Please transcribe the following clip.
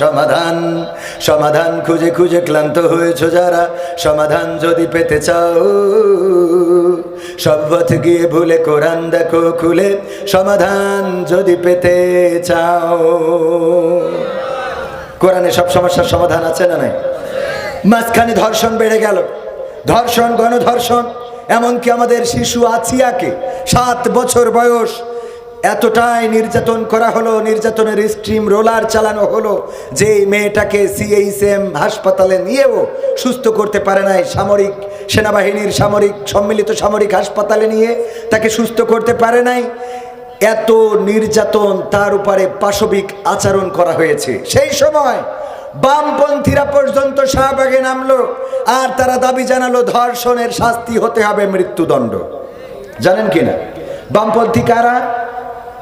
সমাধান সমাধান খুঁজে খুঁজে ক্লান্ত হয়েছ যারা, সমাধান যদি পেতে চাও। সব গিয়ে ভুলে কোরআন দেখো খুলে, সমাধান যদি পেতে চাও। কোরআনে সব সমস্যার সমাধান আছে না নাই? মাঝখানে ধর্ষণ বেড়ে গেল। ধর্ষণ, গণধর্ষণ, এমনকি আমাদের শিশু আছিয়াকে সাত বছর বয়স এতটাই নির্যাতন করা হলো, নির্যাতনের স্ট্রিম রোলার চালানো হলো যে মেয়েটাকে সিএইচএম হাসপাতালে নিয়েও সুস্থ করতে পারে নাই সামরিক সেনাবাহিনীর সামরিক, সম্মিলিত সামরিক হাসপাতালে নিয়ে তাকে সুস্থ করতে পারে নাই। এত নির্যাতন তার উপরে পাশবিক আচরণ করা হয়েছে। সেই সময় বামপন্থীরা পর্যন্ত শাহবাগে নামলো, আর তারা দাবি জানালো, ধর্ষণের শাস্তি হতে হবে মৃত্যুদণ্ড। জানেন কি না বামপন্থী কারা?